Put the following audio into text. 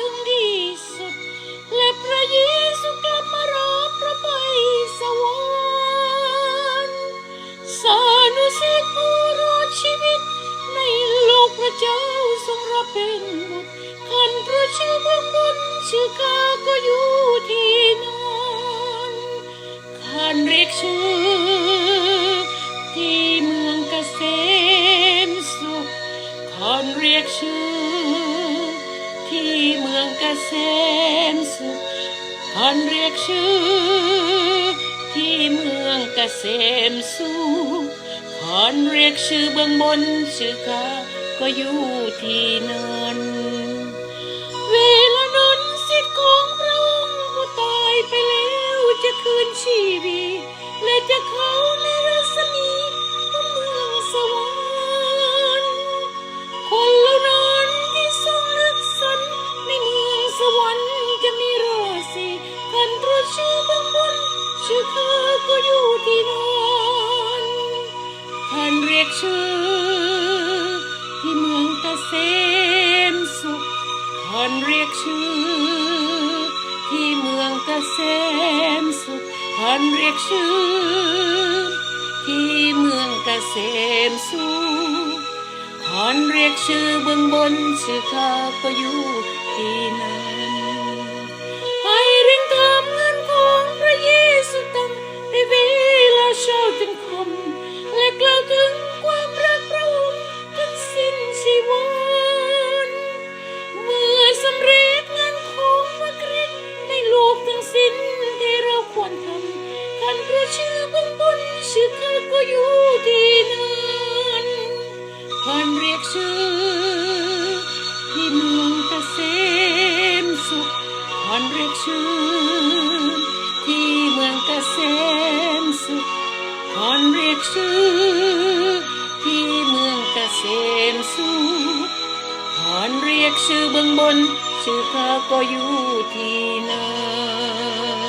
ถึงที่สุด และพระเยซูกลับมารับพระไปสวรรค์สานุสิตผู้รอดชีวิต ในโลกพระเจ้าทรงรับเป็นบุตรขันพระชื่อพระคุณชื่อข้าก็อยู่ที่นั้นขันเรียกชื่อ ที่เมืองเกษมสุขขันเรียกชื่อ เมืองเกษมสุขขันเรียกชื่อ ที่เมืองเกษมสุขขันเรียกชื่อเบื้องบนชื่อข้าก็อยู่ที่นั่นเวลานั้นสิทธิ์ของพระองค์ผู้ตายไปแล้วจะคืนชีวิตและจะเข้าใน ชื่อบางบนชื่อข้าก็อยู่ที่นั่นท่านเรียกชื่อ ที่เมืองเกษมสุขท่านเรียกชื่อ ที่เมืองเกษมสุขท่านเรียกชื่อ ที่เมืองเกษมสุขท่านเรียกชื่อเบื้องบนชื่อข้าก็อยู่ที่นั่น อยู่ที่นั่นท่านเรียกชื่อที่เมืองเกษมสุขท่านเรียกชื่อที่เมืองเกษมสุขท่านเรียกชื่อที่เมืองเกษมสุขท่านเรียกชื่อเบื้องบนชื่อข้าก็อยู่ที่นั่น